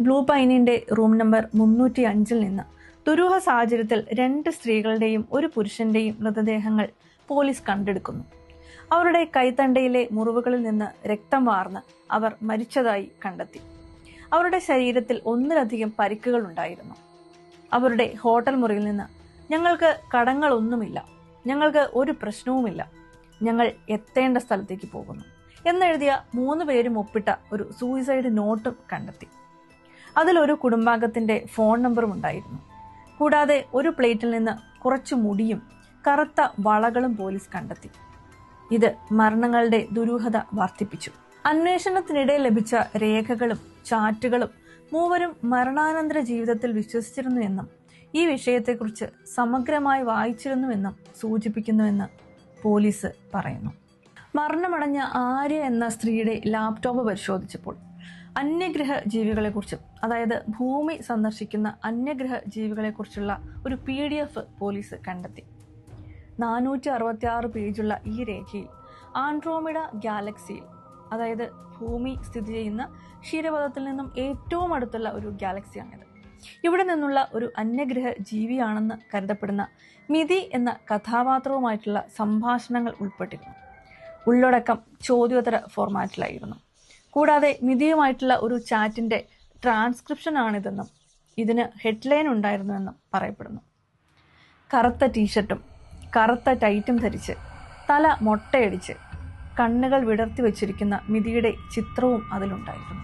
Blue പൈനിന്റെ room number മുന്നൂറ്റി അഞ്ചിൽ നിന്ന്. ദുരൂഹ സാഹചര്യത്തിൽ രണ്ട് സ്ത്രീകളുടെയും ഒരു പുരുഷന്റെയും മൃതദേഹങ്ങൾ പോലീസ് കണ്ടെടുക്കുന്നു. അവരുടെ കൈത്തണ്ടയിലെ മുറിവുകളിൽ നിന്ന് രക്തം വാർന്ന് അവർ മരിച്ചതായി കണ്ടെത്തി. അവരുടെ ശരീരത്തിൽ ഒന്നിലധികം പരിക്കുകൾ ഉണ്ടായിരുന്നു. അവരുടെ ഹോട്ടൽ മുറിയിൽ നിന്ന് ഞങ്ങൾക്ക് കടങ്ങളൊന്നുമില്ല. ഞങ്ങൾക്ക് ഒരു പ്രശ്നവുമില്ല. ഞങ്ങൾ എത്തേണ്ട സ്ഥലത്തേക്ക് പോകുന്നു. എന്നെഴുതിയ മൂന്ന് പേരും ഒപ്പിട്ട ഒരു സൂയിസൈഡ് നോട്ടും കണ്ടെത്തി. അതിലൊരു കുടുംബാംഗത്തിന്റെ ഫോൺ നമ്പറും ഉണ്ടായിരുന്നു. കൂടാതെ ഒരു പ്ലേറ്റിൽ നിന്ന് കുറച്ച് മുടിയും കറുത്ത വളകളും പോലീസ് കണ്ടെത്തി. ഇത് മരണങ്ങളുടെ ദുരൂഹത വർദ്ധിപ്പിച്ചു. അന്വേഷണത്തിനിടെ ലഭിച്ച രേഖകളും ചാറ്റുകളും മൂവരും മരണാനന്തര ജീവിതത്തിൽ വിശ്വസിച്ചിരുന്നുവെന്നും ഈ വിഷയത്തെക്കുറിച്ച് സമഗ്രമായി വായിച്ചിരുന്നുവെന്നും സൂചിപ്പിക്കുന്നുവെന്ന് പോലീസ് പറയുന്നു. മരണമടഞ്ഞ ആര്യ എന്ന സ്ത്രീയുടെ ലാപ്ടോപ്പ് പരിശോധിച്ചപ്പോൾ അന്യഗ്രഹ ജീവികളെക്കുറിച്ചും അതായത് ഭൂമി സന്ദർശിക്കുന്ന അന്യഗ്രഹ ജീവികളെക്കുറിച്ചുള്ള ഒരു പി ഡി എഫ് പോലീസ് കണ്ടെത്തി. നാനൂറ്റി അറുപത്തി ആറ് പേജുള്ള ഈ രേഖയിൽ ആൻഡ്രോമിഡ ഗാലക്സിയിൽ അതായത് ഭൂമി സ്ഥിതി ചെയ്യുന്ന ക്ഷീരപഥത്തിൽ നിന്നും ഏറ്റവും അടുത്തുള്ള ഒരു ഗാലക്സിയാണിത്. ഇവിടെ നിന്നുള്ള ഒരു അന്യഗ്രഹ ജീവിയാണെന്ന് കരുതപ്പെടുന്ന മിതി എന്ന കഥാപാത്രവുമായിട്ടുള്ള സംഭാഷണങ്ങൾ ഉൾപ്പെട്ടിരുന്നു. ഉള്ളടക്കം ചോദ്യോത്തര ഫോർമാറ്റിലായിരുന്നു. കൂടാതെ നിധിയുമായിട്ടുള്ള ഒരു ചാറ്റിന്റെ ട്രാൻസ്ക്രിപ്ഷൻ ആണിതെന്നും ഇതിന് ഹെഡ്ലൈൻ ഉണ്ടായിരുന്നുവെന്നും പറയപ്പെടുന്നു. കറുത്ത ടീഷർട്ടും കറുത്ത ടൈറ്റും ധരിച്ച് തല മൊട്ടയടിച്ച് കണ്ണുകൾ വിടർത്തി വച്ചിരിക്കുന്ന മിതിയുടെ ചിത്രവും അതിലുണ്ടായിരുന്നു.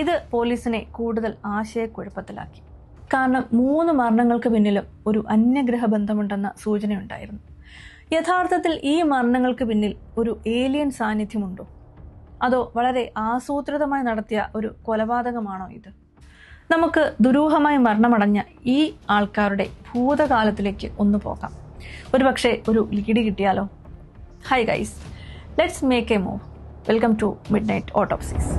ഇത് പോലീസിനെ കൂടുതൽ ആശയക്കുഴപ്പത്തിലാക്കി. കാരണം മൂന്ന് മരണങ്ങൾക്ക് പിന്നിലും ഒരു അന്യഗ്രഹ ബന്ധമുണ്ടെന്ന സൂചനയുണ്ടായിരുന്നു. യഥാർത്ഥത്തിൽ ഈ മരണങ്ങൾക്ക് പിന്നിൽ ഒരു ഏലിയൻ സാന്നിധ്യമുണ്ടോ? അതോ വളരെ ആസൂത്രിതമായി നടത്തിയ ഒരു കൊലപാതകമാണോ ഇത്? നമുക്ക് ദുരൂഹമായി മരണമടഞ്ഞ ഈ ആൾക്കാരുടെ ഭൂതകാലത്തിലേക്ക് ഒന്ന് പോകാം. ഒരുപക്ഷെ ഒരു ലീഡ് കിട്ടിയാലോ? Hi guys let's make a move welcome to midnight autopsies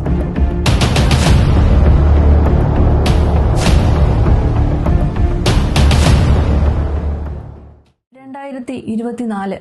രണ്ടായിരത്തി ഇരുപത്തിനാല്